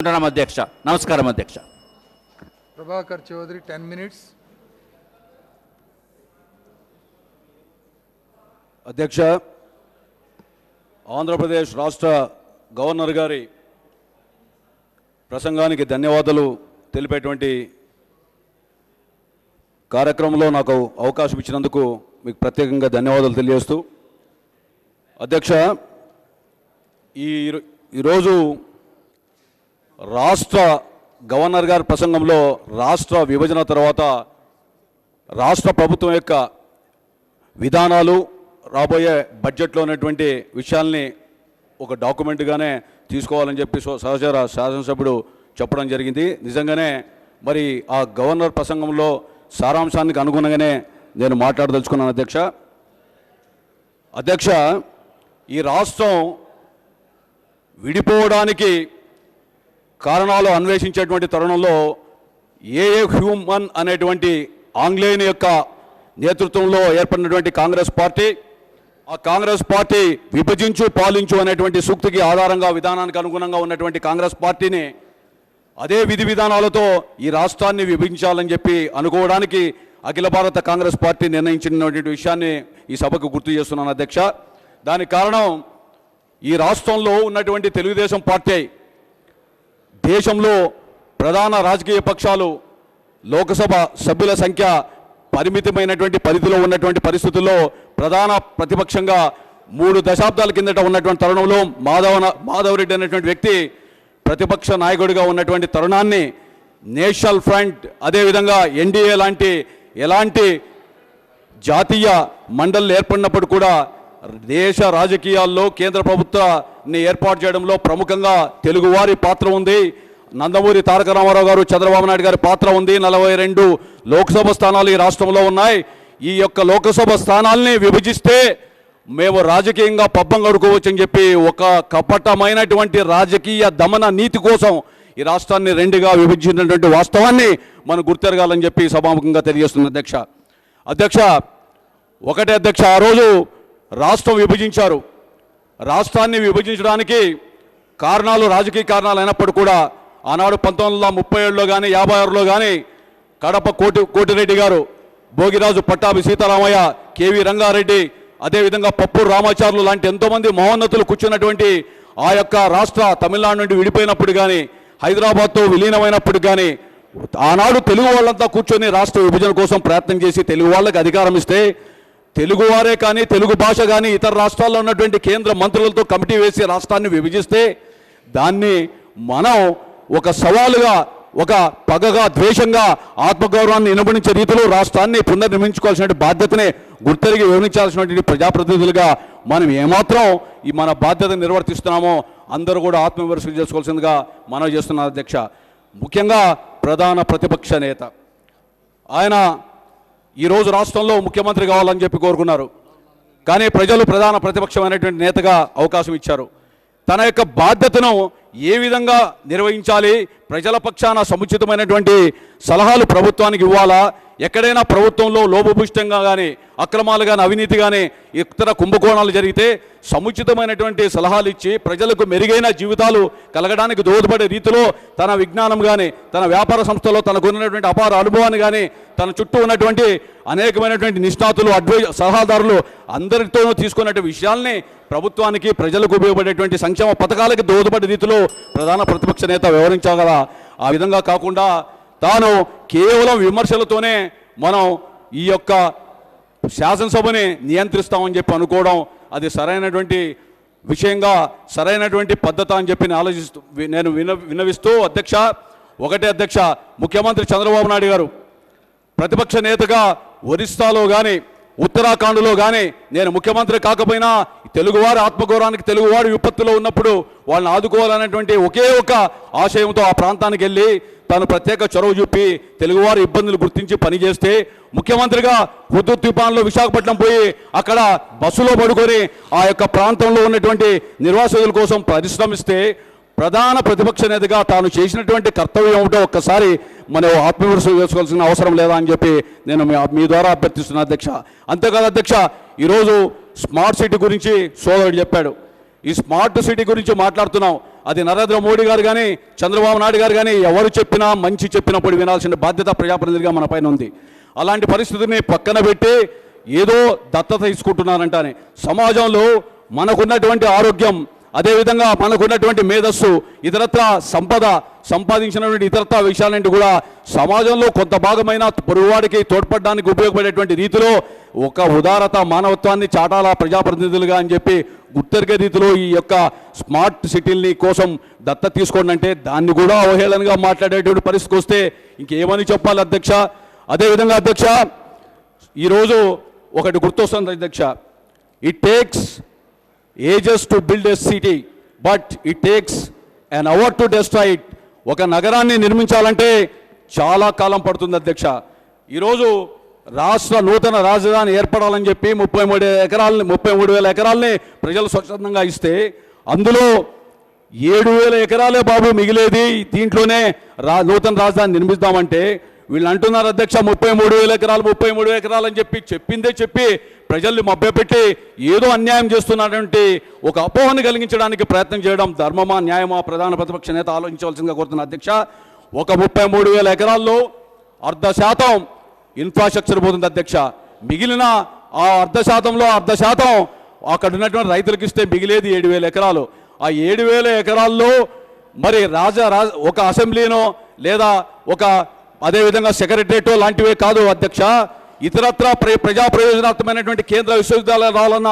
ఉంటున్నాం అధ్యక్ష. నమస్కారం అధ్యక్ష. Prabhakar Chowdary ten minutes. అధ్యక్ష ఆంధ్రప్రదేశ్ రాష్ట్ర గవర్నర్ గారి ప్రసంగానికి ధన్యవాదాలు తెలిపేటువంటి కార్యక్రమంలో నాకు అవకాశం ఇచ్చినందుకు మీకు ప్రత్యేకంగా ధన్యవాదాలు తెలియజేస్తూ అధ్యక్ష ఈ ఈరోజు రాష్ట్ర గవర్నర్ గారి ప్రసంగంలో రాష్ట్ర విభజన తర్వాత రాష్ట్ర ప్రభుత్వం యొక్క విధానాలు రాబోయే బడ్జెట్లో ఉన్నటువంటి విషయాల్ని ఒక డాక్యుమెంట్గానే తీసుకోవాలని చెప్పి సో- సహచర శాసనసభ్యుడు చెప్పడం జరిగింది. నిజంగానే మరి ఆ గవర్నర్ ప్రసంగంలో సారాంశానికి అనుగుణంగానే నేను మాట్లాడదలుచుకున్నాను అధ్యక్ష. అధ్యక్ష ఈ రాష్ట్రం విడిపోవడానికి కారణాలు అన్వేషించేటువంటి తరుణంలో ఏఏ హ్యూమన్ అనేటువంటి ఆంగ్లేయుని యొక్క నేతృత్వంలో ఏర్పడినటువంటి కాంగ్రెస్ పార్టీ ఆ కాంగ్రెస్ పార్టీ విభజించు పాలించు అనేటువంటి సూక్తికి ఆధారంగా విధానానికి అనుగుణంగా ఉన్నటువంటి కాంగ్రెస్ పార్టీని అదే విధి విధానాలతో ఈ రాష్ట్రాన్ని విభజించాలని చెప్పి అనుకోవడానికి అఖిల భారత కాంగ్రెస్ పార్టీ నిర్ణయించినటువంటి విషయాన్ని ఈ సభకు గుర్తు చేస్తున్నాను అధ్యక్ష. దానికి కారణం ఈ రాష్ట్రంలో ఉన్నటువంటి తెలుగుదేశం పార్టీ దేశంలో ప్రధాన రాజకీయ పక్షాలు లోకసభ సభ్యుల సంఖ్య పరిమితమైనటువంటి పరిధిలో ఉన్నటువంటి పరిస్థితుల్లో ప్రధాన ప్రతిపక్షంగా మూడు దశాబ్దాల కిందట ఉన్నటువంటి తరుణంలో మాధవ మాధవరెడ్డి అనేటువంటి వ్యక్తి ప్రతిపక్ష నాయకుడిగా ఉన్నటువంటి తరుణాన్ని నేషనల్ ఫ్రంట్ అదేవిధంగా ఎన్డీఏ లాంటి ఎలాంటి జాతీయ మండళ్ళు ఏర్పడినప్పుడు కూడా దేశ రాజకీయాల్లో కేంద్ర ప్రభుత్వ ని ఏర్పాటు చేయడంలో ప్రముఖంగా తెలుగువారి పాత్ర ఉంది. నందమూరి తారక రామారావు గారు చంద్రబాబు నాయుడు గారి పాత్ర ఉంది. నలభై రెండు లోక్సభ స్థానాలు ఈ రాష్ట్రంలో ఉన్నాయి. ఈ యొక్క లోక్సభ స్థానాల్ని విభజిస్తే మేము రాజకీయంగా పబ్బం కడుకోవచ్చని చెప్పి ఒక కపటమైనటువంటి రాజకీయ దమన నీతి కోసం ఈ రాష్ట్రాన్ని రెండుగా విభజించినటువంటి వాస్తవాన్ని మనం గుర్తెరగాలని చెప్పి సభాముఖంగా తెలియజేస్తుంది అధ్యక్ష అధ్యక్ష ఒకటే అధ్యక్ష ఆ రోజు రాష్ట్రం విభజించారు. రాష్ట్రాన్ని విభజించడానికి కారణాలు రాజకీయ కారణాలు అయినప్పుడు కూడా ఆనాడు పంతొమ్మిది వందల ముప్పై ఏడులో కానీ యాభై ఆరులో కానీ కడప కోటి కోటిరెడ్డి గారు భోగిరాజు పట్టాభి సీతారామయ్య కేవీ రంగారెడ్డి అదేవిధంగా పప్పూరు రామాచార్యులు లాంటి ఎంతోమంది మహోన్నతులు కూర్చున్నటువంటి ఆ యొక్క రాష్ట్ర తమిళనాడు నుండి విడిపోయినప్పుడు కానీ హైదరాబాద్తో విలీనమైనప్పుడు కానీ ఆనాడు తెలుగు వాళ్ళంతా కూర్చొని రాష్ట్ర విభజన కోసం ప్రయత్నం చేసి తెలుగు వాళ్ళకి అధికారం ఇస్తే తెలుగువారే కానీ తెలుగు భాష కానీ ఇతర రాష్ట్రాల్లో ఉన్నటువంటి కేంద్ర మంత్రులతో కమిటీ వేసి రాష్ట్రాన్ని విభజిస్తే దాన్ని మనం ఒక సవాలుగా ఒక పగగా ద్వేషంగా ఆత్మగౌరవాన్ని ఇనబడించే రీతిలో రాష్ట్రాన్ని పునర్నిర్మించుకోవాల్సిన బాధ్యతని గుర్తెరిగి వివరించాల్సినటువంటి ప్రజాప్రతినిధులుగా మనం ఏమాత్రం ఈ మన బాధ్యత నిర్వర్తిస్తున్నామో అందరూ కూడా ఆత్మవిమర్శలు చేసుకోవాల్సిందిగా మనం చేస్తున్నారు అధ్యక్ష. ముఖ్యంగా ప్రధాన ప్రతిపక్ష నేత. ఆయన ఈరోజు రాష్ట్రంలో ముఖ్యమంత్రి కావాలని చెప్పి కోరుకున్నారు. కానీ ప్రజలు ప్రధాన ప్రతిపక్షమైనటువంటి నేతగా అవకాశం ఇచ్చారు. తన యొక్క బాధ్యతను ఏ విధంగా నిర్వహించాలి ప్రజల పక్షాన సముచితమైనటువంటి సలహాలు ప్రభుత్వానికి ఇవ్వాలా ఎక్కడైనా ప్రభుత్వంలో లోపభూష్టంగా కానీ అక్రమాలు కానీ అవినీతి కానీ ఇతర కుంభకోణాలు జరిగితే సముచితమైనటువంటి సలహాలు ఇచ్చి ప్రజలకు మెరుగైన జీవితాలు కలగడానికి దోహదపడే రీతిలో తన విజ్ఞానం కానీ తన వ్యాపార సంస్థలో తనకు ఉన్నటువంటి అపార అనుభవాన్ని కానీ తన చుట్టూ ఉన్నటువంటి అనేకమైనటువంటి నిష్ణాతులు అడ్వై సలహాదారులు అందరితోనూ తీసుకున్నటువంటి విషయాల్ని ప్రభుత్వానికి ప్రజలకు ఉపయోగపడేటువంటి సంక్షేమ పథకాలకి దోహదపడే రీతిలో ప్రధాన ప్రతిపక్ష నేత వివరించగల ఆ విధంగా కాకుండా తాను కేవలం విమర్శలతోనే మనం ఈ యొక్క శాసనసభని నియంత్రిస్తామని చెప్పి అనుకోవడం అది సరైనటువంటి విషయంగా సరైనటువంటి పద్ధత అని చెప్పి ఆలోచిస్తూ నేను విన విన్నవిస్తూ అధ్యక్ష ఒకటే అధ్యక్ష ముఖ్యమంత్రి చంద్రబాబు నాయుడు గారు ప్రతిపక్ష నేతగా ఒరిస్సాలో కానీ ఉత్తరాఖండ్లో కానీ నేను ముఖ్యమంత్రి కాకపోయినా తెలుగువారి ఆత్మగౌరవానికి తెలుగువారి విపత్తులో ఉన్నప్పుడు వాళ్ళని ఆదుకోవాలనేటువంటి ఒకే ఒక ఆశయంతో ఆ ప్రాంతానికి వెళ్ళి తాను ప్రత్యేక చొరవ చూపి తెలుగువారి ఇబ్బందులు గుర్తించి పనిచేస్తే ముఖ్యమంత్రిగా హుద్దూత్ తుఫాన్లో విశాఖపట్నం పోయి అక్కడ బస్సులో పడుకొని ఆ యొక్క ప్రాంతంలో ఉన్నటువంటి నిర్వాసితుల కోసం పరిశ్రమిస్తే ప్రధాన ప్రతిపక్ష నేతగా తాను చేసినటువంటి కర్తవ్యం ఏమిటో ఒక్కసారి మనం ఆత్మవిమర్శ చేసుకోవాల్సిన అవసరం లేదా అని చెప్పి నేను మీ ద్వారా అభ్యర్థిస్తున్నా అధ్యక్ష. అంతేకాదు అధ్యక్ష ఈరోజు స్మార్ట్ సిటీ గురించి సోదరుడు చెప్పాడు. ఈ స్మార్ట్ సిటీ గురించి మాట్లాడుతున్నాం. అది నరేంద్ర మోడీ గారు కానీ చంద్రబాబు నాయుడు గారు కానీ ఎవరు చెప్పినా మంచి చెప్పినప్పుడు వినాల్సిన బాధ్యత ప్రజాప్రతినిధిగా మన పైన ఉంది. అలాంటి పరిస్థితిని పక్కన పెట్టి ఏదో దత్తత తీసుకుంటున్నారంటానే. సమాజంలో మనకున్నటువంటి ఆరోగ్యం అదేవిధంగా మనకున్నటువంటి మేధస్సు ఇతరత్ర సంపద సంపాదించినటువంటి ఇతరత్ర విషయాలంటే కూడా సమాజంలో కొంత భాగమైన పొరుగువాడికి తోడ్పడడానికి ఉపయోగపడేటువంటి రీతిలో ఒక ఉదారత మానవత్వాన్ని చాటాలా ప్రజాప్రతినిధులుగా అని చెప్పి గుర్తెరిగే రీతిలో ఈ యొక్క స్మార్ట్ సిటీల్ని కోసం దత్త తీసుకోండి అంటే దాన్ని కూడా అవహేళనగా మాట్లాడేటువంటి పరిస్థితికి వస్తే ఇంకేమని చెప్పాలి అధ్యక్ష? అదేవిధంగా అధ్యక్ష ఈరోజు ఒకటి గుర్తొస్తుంది అధ్యక్ష it takes ages to build a city but it takes an hour to destroy it ఒక నగరాన్ని నిర్మించాలంటే చాలా కాలం పడుతుంది అధ్యక్ష. ఈరోజు రాష్ట్ర నూతన రాజధాని ఏర్పడాలని చెప్పి ముప్పై మూడు ఎకరాలని ముప్పై మూడు వేల ఎకరాలని ప్రజలు స్వచ్ఛందంగా ఇస్తే అందులో ఏడు వేల ఎకరాలే బాబు మిగిలేది దీంట్లోనే రా నూతన రాజధాని నిర్మిద్దామంటే వీళ్ళు అంటున్నారు అధ్యక్ష ముప్పై మూడు వేల ఎకరాలు ముప్పై మూడు ఎకరాలు అని చెప్పి చెప్పిందే చెప్పి ప్రజల్ని మభ్యపెట్టి ఏదో అన్యాయం చేస్తున్నటువంటి ఒక అపోహను కలిగించడానికి ప్రయత్నం చేయడం ధర్మమా న్యాయమా ప్రధాన ప్రతిపక్ష నేత ఆలోచించవలసిందిగా కోరుతున్న అధ్యక్ష ఒక ముప్పై మూడు వేల ఎకరాల్లో అర్ధ శాతం ఇన్ఫ్రాస్ట్రక్చర్ పోతుంది అధ్యక్ష. మిగిలిన ఆ అర్ధ శాతంలో అర్ధ శాతం అక్కడ ఉన్నటువంటి రైతులకు ఇస్తే మిగిలేది ఏడు వేల ఎకరాలు. ఆ ఏడు వేల ఎకరాల్లో మరి రాజా రాజ ఒక అసెంబ్లీనో లేదా ఒక అదేవిధంగా సెక్రటరేటో లాంటివే కాదు అధ్యక్ష. ఇతరత్ర ప్ర ప్రజా ప్రయోజనాత్మకమైనటువంటి కేంద్ర విశ్వవిద్యాలయాలు రావాలన్న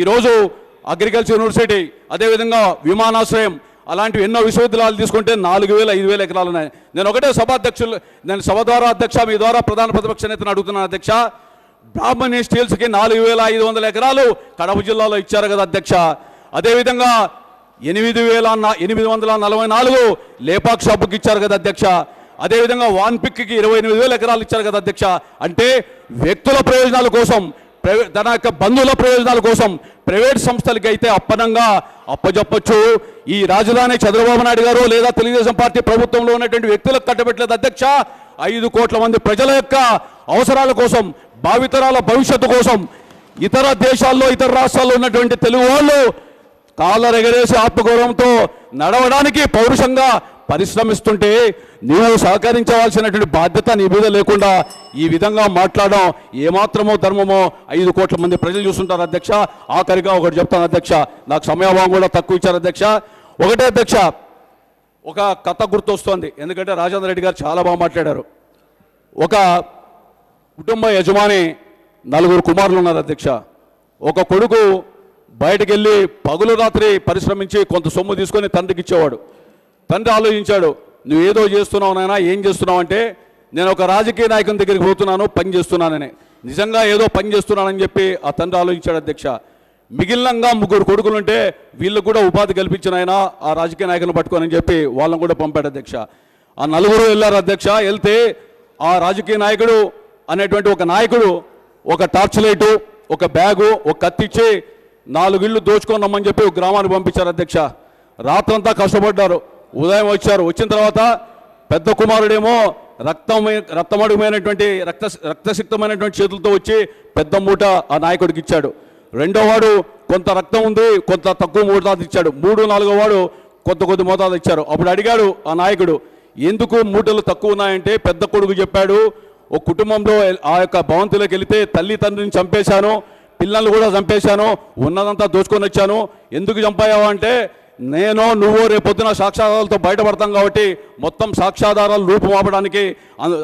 ఈరోజు అగ్రికల్చర్ యూనివర్సిటీ అదేవిధంగా విమానాశ్రయం అలాంటివి ఎన్నో విశ్వవిద్యాలయాలు తీసుకుంటే నాలుగు వేల ఐదు వేల ఎకరాలు ఉన్నాయి. నేను ఒకటే సభాధ్యక్షులు నేను సభ ద్వారా అధ్యక్ష మీ ద్వారా ప్రధాన ప్రతిపక్ష నేతను అడుగుతున్నాను అధ్యక్ష. బ్రాహ్మణి స్టీల్స్కి నాలుగు వేల ఐదు వందల ఎకరాలు కడప జిల్లాలో ఇచ్చారు కదా అధ్యక్ష. అదేవిధంగా ఎనిమిది వేల ఎనిమిది వందల నలభై నాలుగు లేపాక్ షాపుకి ఇచ్చారు కదా అధ్యక్ష. అదేవిధంగా వాన్ పిక్కి ఇరవై ఎనిమిది వేల ఎకరాలు ఇచ్చారు కదా అధ్యక్ష. అంటే వ్యక్తుల ప్రయోజనాల కోసం తన యొక్క బంధువుల ప్రయోజనాల కోసం ప్రైవేట్ సంస్థలకి అయితే అప్పనంగా అప్పజెప్పచ్చు. ఈ రాజధాని చంద్రబాబు నాయుడు గారు లేదా తెలుగుదేశం పార్టీ ప్రభుత్వంలో ఉన్నటువంటి వ్యక్తులకు కట్టబెట్టలేదు అధ్యక్ష. ఐదు కోట్ల మంది ప్రజల యొక్క అవసరాల కోసం భావితరాల భవిష్యత్తు కోసం ఇతర దేశాల్లో ఇతర రాష్ట్రాల్లో ఉన్నటువంటి తెలుగు వాళ్ళు కాళ్ళ రెగరేసి ఆత్మగౌరవంతో నడవడానికి పౌరుషంగా పరిశ్రమిస్తుంటే నీవు సహకరించవలసినటువంటి బాధ్యత నీ మీద లేకుండా ఈ విధంగా మాట్లాడడం ఏమాత్రమో ధర్మమో ఐదు కోట్ల మంది ప్రజలు చూస్తుంటారు అధ్యక్ష. ఆఖరిగా ఒకటి చెప్తాను అధ్యక్ష. నాకు సమయాభావం కూడా తక్కువ ఇచ్చారు అధ్యక్ష. ఒకటే అధ్యక్ష ఒక కథ గుర్తొస్తోంది. ఎందుకంటే రాజేంద్ర రెడ్డి గారు చాలా బాగా మాట్లాడారు. ఒక కుటుంబ యజమాని నలుగురు కుమారులు ఉన్నారు అధ్యక్ష. ఒక కొడుకు బయటకెళ్ళి పగులు రాత్రి పరిశ్రమించి కొంత సొమ్ము తీసుకొని తండ్రికి ఇచ్చేవాడు. తండ్రి ఆలోచించాడు నువ్వు ఏదో చేస్తున్నావు నాయన ఏం చేస్తున్నావు అంటే నేను ఒక రాజకీయ నాయకుని దగ్గరికి పోతున్నాను పని చేస్తున్నానని. నిజంగా ఏదో పని చేస్తున్నానని చెప్పి ఆ తండ్రి ఆలోచించాడు అధ్యక్ష. మిగిలినంగా ముగ్గురు కొడుకులుంటే వీళ్ళకు కూడా ఉపాధి కల్పించిన ఆయన ఆ రాజకీయ నాయకులను పట్టుకోనని చెప్పి వాళ్ళని కూడా పంపాడు అధ్యక్ష. ఆ నలుగురు వెళ్ళారు అధ్యక్ష వెళ్తే ఆ రాజకీయ నాయకుడు అనేటువంటి ఒక నాయకుడు ఒక టార్చ్ లైటు ఒక బ్యాగు ఒక కత్తిచ్చి నాలుగు ఇళ్ళు దోచుకొని రమ్మని చెప్పి ఒక గ్రామానికి పంపించారు అధ్యక్ష. రాత్రంతా కష్టపడ్డారు. ఉదయం వచ్చారు. వచ్చిన తర్వాత పెద్ద కుమారుడేమో రక్తం రక్తమడుగుమైనటువంటి రక్త రక్తసిక్తమైనటువంటి చేతులతో వచ్చి పెద్ద మూట ఆ నాయకుడికి ఇచ్చాడు. రెండో వాడు కొంత రక్తం ఉంది కొంత తక్కువ మోతాదు ఇచ్చాడు. మూడు నాలుగో వాడు కొద్ది కొద్ది మోతాదు ఇచ్చారు. అప్పుడు అడిగాడు ఆ నాయకుడు ఎందుకు మూటలు తక్కువ ఉన్నాయంటే? పెద్ద కొడుకు చెప్పాడు ఒక కుటుంబంలో ఆ యొక్క భవంతిలోకి వెళితే తల్లి తండ్రిని చంపేశాను పిల్లల్ని కూడా చంపేశాను ఉన్నదంతా దోచుకొని వచ్చాను. ఎందుకు చంపాయావు అంటే నేను నువ్వు రేపొద్దున సాక్ష్యాధారాలతో బయటపడతాం కాబట్టి మొత్తం సాక్ష్యాధారాలు రూపుమాపడానికి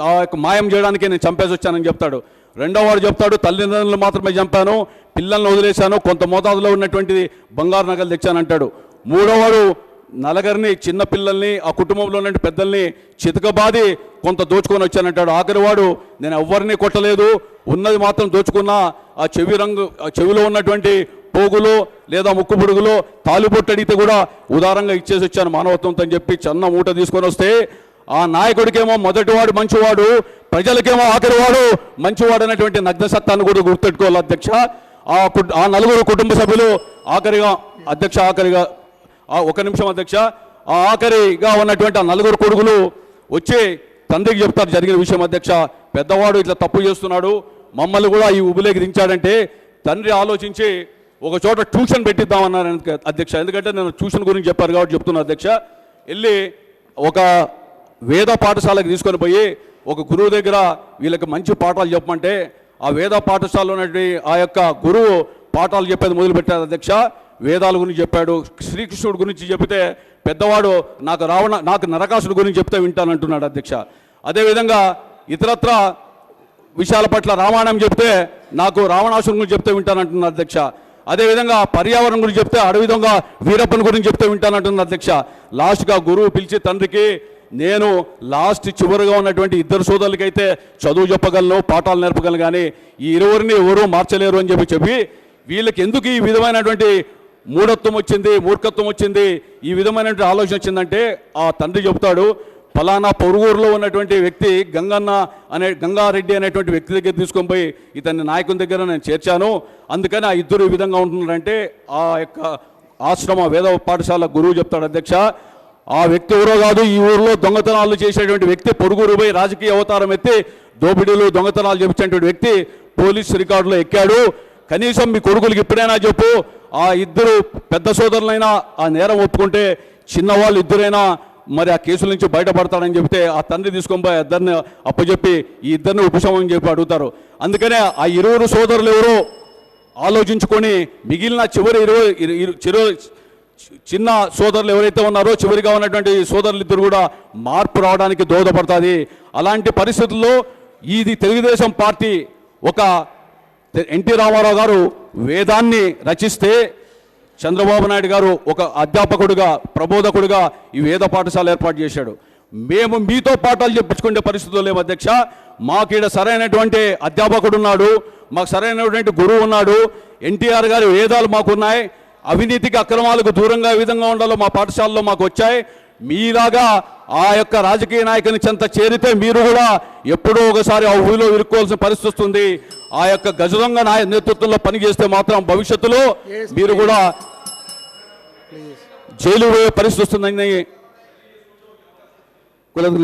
ఆ యొక్క మాయం చేయడానికి నేను చంపేసి వచ్చానని చెప్తాడు. రెండో వాడు చెప్తాడు తల్లిదండ్రులు మాత్రమే చంపాను పిల్లల్ని వదిలేశాను కొంత మోతాదులో ఉన్నటువంటిది బంగారు నగలు తెచ్చానంటాడు. మూడోవాడు నలగరిని చిన్న పిల్లల్ని ఆ కుటుంబంలో ఉన్న పెద్దల్ని చితకబాది కొంత దోచుకొని వచ్చానంటాడు. ఆఖరి వాడు నేను ఎవరిని కొట్టలేదు ఉన్నది మాత్రం దోచుకున్నా ఆ చెవి రంగు ఆ చెవిలో ఉన్నటువంటి పోగులో లేదా ముక్కు పొడుగులో తాలిబొట్టు అడిగితే కూడా ఉదారంగా ఇచ్చేసి వచ్చాను మానవత్వంతో అని చెప్పి చిన్న మూట తీసుకొని వస్తే ఆ నాయకుడికేమో మొదటివాడు మంచివాడు ప్రజలకేమో ఆఖరివాడు మంచివాడు అనేటువంటి నగ్న సత్తాన్ని కూడా గుర్తెట్టుకోవాలి అధ్యక్ష. ఆ ఆ నలుగురు కుటుంబ సభ్యులు ఆఖరిగా అధ్యక్ష ఆఖరిగా ఆ ఒక నిమిషం అధ్యక్ష ఆ ఆఖరిగా ఉన్నటువంటి ఆ నలుగురు కొడుకులు వచ్చి తండ్రికి చెప్తారు జరిగిన విషయం అధ్యక్ష. పెద్దవాడు ఇట్లా తప్పు చేస్తున్నాడు మమ్మల్ని కూడా ఈ ఉబులేకి దించాడంటే తండ్రి ఆలోచించి ఒక చోట ట్యూషన్ పెట్టిద్దామన్నారు అధ్యక్ష. ఎందుకంటే నేను ట్యూషన్ గురించి చెప్పారు కాబట్టి చెప్తున్నా అధ్యక్ష. వెళ్ళి ఒక వేద పాఠశాలకు తీసుకొని పోయి ఒక గురువు దగ్గర వీళ్ళకి మంచి పాఠాలు చెప్పమంటే ఆ వేద పాఠశాలలో ఉన్నటువంటి ఆ యొక్క గురువు పాఠాలు చెప్పేది మొదలుపెట్టారు అధ్యక్ష. వేదాల గురించి చెప్పాడు. శ్రీకృష్ణుడి గురించి చెబితే పెద్దవాడు నాకు రావణ నాకు నరకాసుడి గురించి చెప్తే వింటానంటున్నాడు అధ్యక్ష. అదేవిధంగా ఇతరత్ర విషయాల పట్ల రామాయణం చెప్తే నాకు రావణాసురుని గురించి చెప్తే వింటానంటున్నాడు అధ్యక్ష. అదేవిధంగా పర్యావరణం గురించి చెప్తే అడవిధంగా వీరప్పని గురించి చెప్తే వింటానంటుంది అధ్యక్ష. లాస్ట్గా గురువు పిలిచి తండ్రికి నేను లాస్ట్ చివరిగా ఉన్నటువంటి ఇద్దరు సోదరులకైతే చదువు చెప్పగలను పాఠాలు నేర్పగలను కానీ ఈ ఇరువురిని ఎవరూ మార్చలేరు అని చెప్పి చెప్పి వీళ్ళకి ఎందుకు ఈ విధమైనటువంటి మూఢత్వం వచ్చింది మూర్ఖత్వం వచ్చింది ఈ విధమైనటువంటి ఆలోచన వచ్చిందంటే ఆ తండ్రి చెబుతాడు ఫలానా పొరుగురులో ఉన్నటువంటి వ్యక్తి గంగన్న అనే గంగారెడ్డి అనేటువంటి వ్యక్తి దగ్గర తీసుకొని పోయి ఇతని నాయకుని దగ్గర నేను చేర్చాను. అందుకని ఆ ఇద్దరు ఈ విధంగా ఉంటున్నారంటే ఆ యొక్క ఆశ్రమ వేద పాఠశాల గురువు చెప్తాడు అధ్యక్ష. ఆ వ్యక్తి ఎవరో కాదు ఈ ఊరిలో దొంగతనాలు చేసేటువంటి వ్యక్తి పొరుగురు పోయి రాజకీయ అవతారం ఎత్తి దోపిడీలు దొంగతనాలు చేపించేటువంటి వ్యక్తి పోలీస్ రికార్డులో ఎక్కాడు. కనీసం మీ కొడుకులకి ఇప్పుడైనా చెప్పు ఆ ఇద్దరు పెద్ద సోదరులైనా ఆ నేరం ఒప్పుకుంటే చిన్నవాళ్ళు ఇద్దరైనా మరి ఆ కేసుల నుంచి బయటపడతాడని చెప్తే ఆ తండ్రి తీసుకొని పోయి ఇద్దరిని అప్పచెప్పి ఈ ఇద్దరిని ఉపశమనం చెప్పి అడుగుతారు. అందుకనే ఆ ఇరువురు సోదరులు ఎవరో ఆలోచించుకొని మిగిలిన చివరి ఇరవై ఇరు- ఇరు- చిరు చిన్న సోదరులు ఎవరైతే ఉన్నారో చివరిగా ఉన్నటువంటి సోదరులు ఇద్దరు కూడా మార్పు రావడానికి దోహదపడుతుంది. అలాంటి పరిస్థితుల్లో ఇది తెలుగుదేశం పార్టీ ఒక ఎన్టీ రామారావు గారు వేదాన్ని రచిస్తే చంద్రబాబు నాయుడు గారు ఒక అధ్యాపకుడుగా ప్రబోధకుడుగా ఈ వేద పాఠశాల ఏర్పాటు చేశాడు. మేము మీతో పాఠాలు చెప్పించుకునే పరిస్థితులు లేవు అధ్యక్ష. మాకీడ సరైనటువంటి అధ్యాపకుడు ఉన్నాడు మాకు సరైనటువంటి గురువు ఉన్నాడు. ఎన్టీఆర్ గారి వేదాలు మాకున్నాయి. అవినీతికి అక్రమాలకు దూరంగా ఏ విధంగా ఉండాలో మా పాఠశాలలో మాకు వచ్చాయి. మీలాగా ఆ యొక్క రాజకీయ నాయకుని చెంత చేరితే మీరు కూడా ఎప్పుడో ఒకసారి ఆ ఊరిలో ఇరుక్కోవాల్సిన పరిస్థితి వస్తుంది. ఆ యొక్క గజదొంగ నాయ నేతృత్వంలో పనిచేస్తే మాత్రం భవిష్యత్తులో మీరు కూడా జైలు పోయే పరిస్థితి వస్తుందని